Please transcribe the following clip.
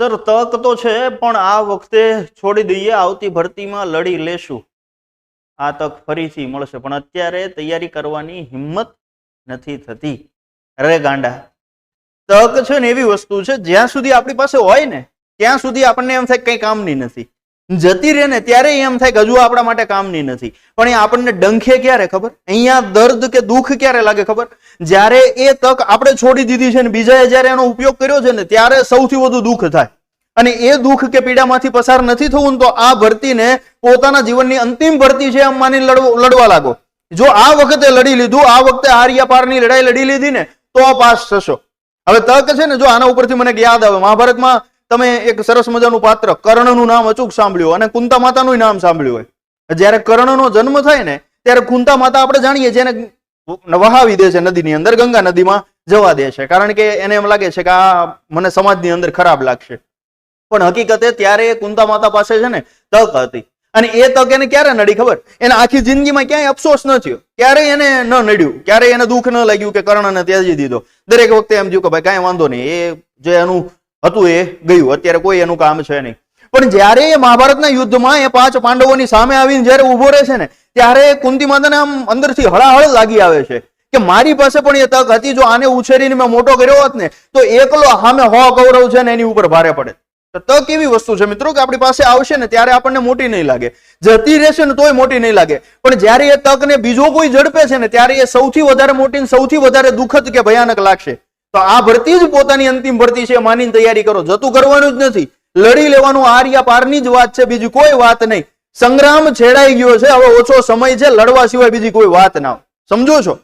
Sir, તક તો છે, પણ આ વખતે છોડી દઈએ, આવતી ભરતીમાં લડી લેશું. આ તક ફરીથી મળશે, પણ અત્યારે તૈયારી કરવાની હિંમત નથી થતી. અરે ગાંડા, તક છે ને એવી વસ્તુ છે, જ્યાં સુધી આપણી પાસે હોય ને, ત્યાં સુધી આપણને એમ થાય કંઈ કામની નથી. જતી રહે ને ત્યારે એમ થાય કે હજુ આપણા માટે કામની નથી. પણ એ આપણને ડંખે ક્યારે ખબર? અહીંયા દર્દ કે દુઃખ ક્યારે લાગે ખબર? જ્યારે એ તક આપણે છોડી દીધી છે ને બીજાએ જ્યારે એનો ઉપયોગ કર્યો છે ને ત્યારે સૌથી વધુ દુઃખ થાય. અને એ દુઃખ કે પીડામાંથી પસાર નથી થવું ને તો આ ભરતીને પોતાના જીવનની અંતિમ ભરતી છે એમ માની લડવ- લાગો. જો આ વખતે લડી લીધું, આ વખતે પારની લડાઈ લડી લીધી ને, તો પાસ થશો. હવે તક છે ને જો આના ઉપરથી મને યાદ આવે, મહાભારતમાં તમે એક સરસ મજાનું પાત્ર કર્ણનું નામ અચૂક સાંભળ્યું અને કુંતા માતાનું નામ સાંભળ્યું હોય. જ્યારે કર્ણનો જન્મ થાય ને, ત્યારે કુંતા માતા આપણે જાણીએ એને વહાવી દે છે નદીની અંદર, ગંગા નદીમાં જવા દે છે. કારણ કે એને એમ લાગે છે કે આ મને સમાજની અંદર ખરાબ લાગશે. પણ હકીકતે ત્યારે કુંતા માતા પાસે છે ને તક હતી. અને એ તક એને ક્યારે નડી ખબર? એને આખી જિંદગીમાં ક્યાંય અફસોસ ન થયો. ક્યારેય એને ન નડ્યું? ક્યારેય એને દુઃખ ન લાગ્યું કે કર્ણને ત્યાજી દીધો? દરેક વખતે એમ થયું કે ભાઈ કાંઈ વાંધો નહીં. એ જે એનું હતું એ ગયું. અત્યારે કોઈ એનું કામ છે નહીં. પણ જ્યારે એ મહાભારતના યુદ્ધમાં એ પાંચ પાંડવોની સામે આવીને જ્યારે ઊભો રહે છે ને, ત્યારે કુંતી માતાને આમ અંદરથી હળાહળ લાગી આવે છે કે મારી પાસે પણ એ તક હતી, જો આને ઉછેરીને મેં મોટો કર્યો હોત ને, તો એકલો સામે હો કૌરવ છે ને એની ઉપર ભારે પડે. તો તક એવી વસ્તુ છે મિત્રો કે આપણી પાસે આવશે ને, ત્યારે આપણને મોટી નહીં લાગે. જતી રહેશે ને તોય મોટી નહીં લાગે. પણ જ્યારે એ તકને બીજો કોઈ ઝડપે છે ને, ત્યારે એ સૌથી વધારે મોટી ને સૌથી વધારે દુઃખદ કે ભયાનક લાગશે. તો આ ભરતી જ પોતાની અંતિમ ભરતી છે માની તૈયારી કરો. જતું કરવાનું જ નથી. લડી લેવાનું આર્યા પારની જ વાત છે, બીજી કોઈ વાત નહીં. સંગ્રામ છેડાઈ ગયો છે, હવે ઓછો સમય છે, લડવા સિવાય બીજી કોઈ વાત ના સમજો છો?